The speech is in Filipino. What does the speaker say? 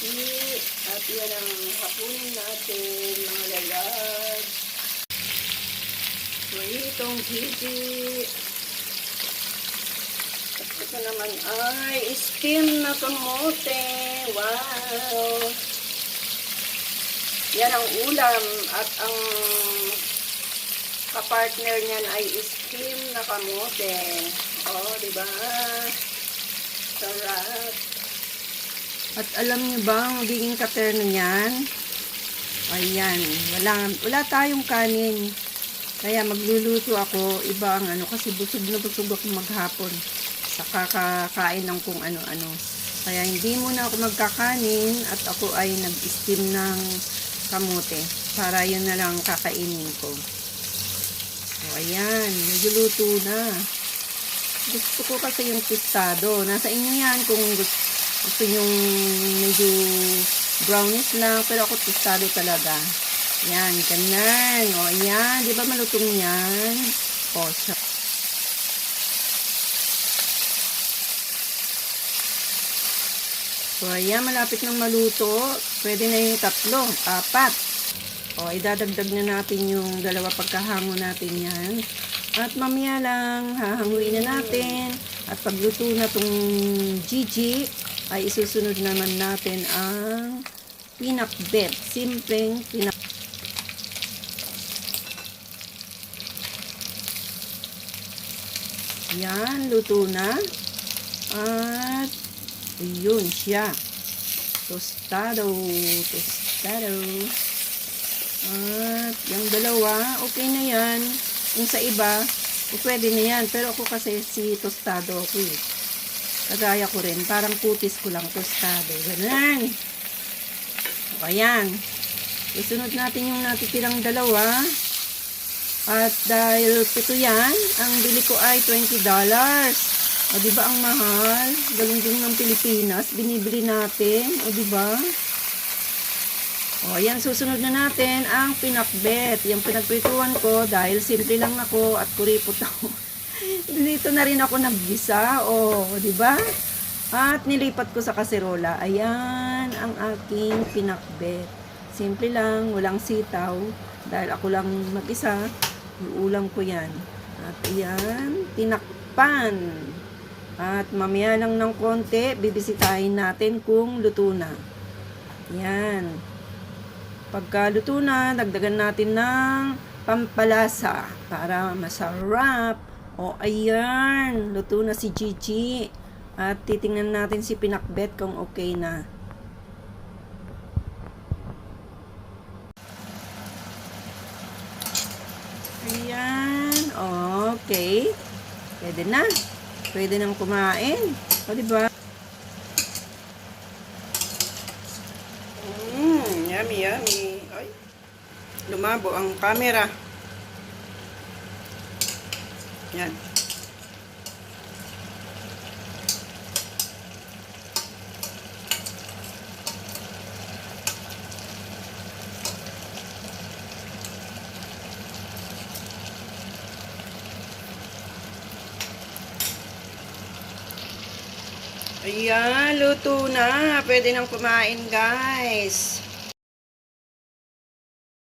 Gigi. At yan ang hapunin natin, mga lalad. Pritong Gigi. At ito naman ay steam na kamote. Wow! Yan ang ulam at ang kapartner niyan ay steam na kamote. Oh, di ba? Sarap. At alam niyo ba ang magiging katerno niyan? Ayan, wala, wala tayong kanin. Kaya magluluto ako, iba ang ano, kasi busog na busog ako maghapon sa kakakain ng kung ano-ano. Kaya hindi muna ako magkakanin at ako ay nag-steam ng kamote para yun na lang kakainin ko. So, ayan, nagluluto na. Gusto ko kasi yung tostado. Nasa inyo yan kung gusto, gusto yung medyo brownish lang. Pero ako tostado talaga. Yan, ganun. O, ayan. Di ba malutong yan? O, siya. So, ayan, malapit ng maluto. Pwede na yung tatlo, apat. O, idadagdag na natin yung dalawa pagkahango natin yan. At mamaya lang, hahanguin na natin. At pagluto na tong Gigi, ay isusunod naman natin ang pinakbet. Simpleng pinak Yan, luto na. At, yun siya. Tostado. Tostado. At, yung dalawa, okay na yan. Yung sa iba, pwede na yan. Pero ako kasi si tostado ako eh. Kagaya ko rin. Parang kutis ko lang tostado. Ganun. O, ayan. Isunod natin yung natitirang dalawa. At dahil pito yan, ang bili ko ay $20. O, di ba ang mahal? Galunggong ng Pilipinas, binibili natin. O, di ba? O, ayan, susunod na natin ang pinakbet. Yung pinagprituan ko, dahil simple lang ako at kuripot ako. Dito na rin ako naggisa. O, di ba? At nilipat ko sa kaserola. Ayan ang aking pinakbet. Simple lang, walang sitaw. Dahil ako lang mag-isa, ulam ko yan. At ayan, tinakpan. At mamaya lang ng konti, bibisitahin natin kung luto na. Yan. Pagka luto na, dagdagan natin ng pampalasa para masarap. O ayan, luto na si Gigi. At titingnan natin si Pinakbet kung okay na. Ayan, okay. Pwede na. Pwede nang kumain. O, diba? Mmm, yummy, yummy. Ay, lumabo ang camera. Yan. Ayan, luto na. Pwede nang kumain, guys.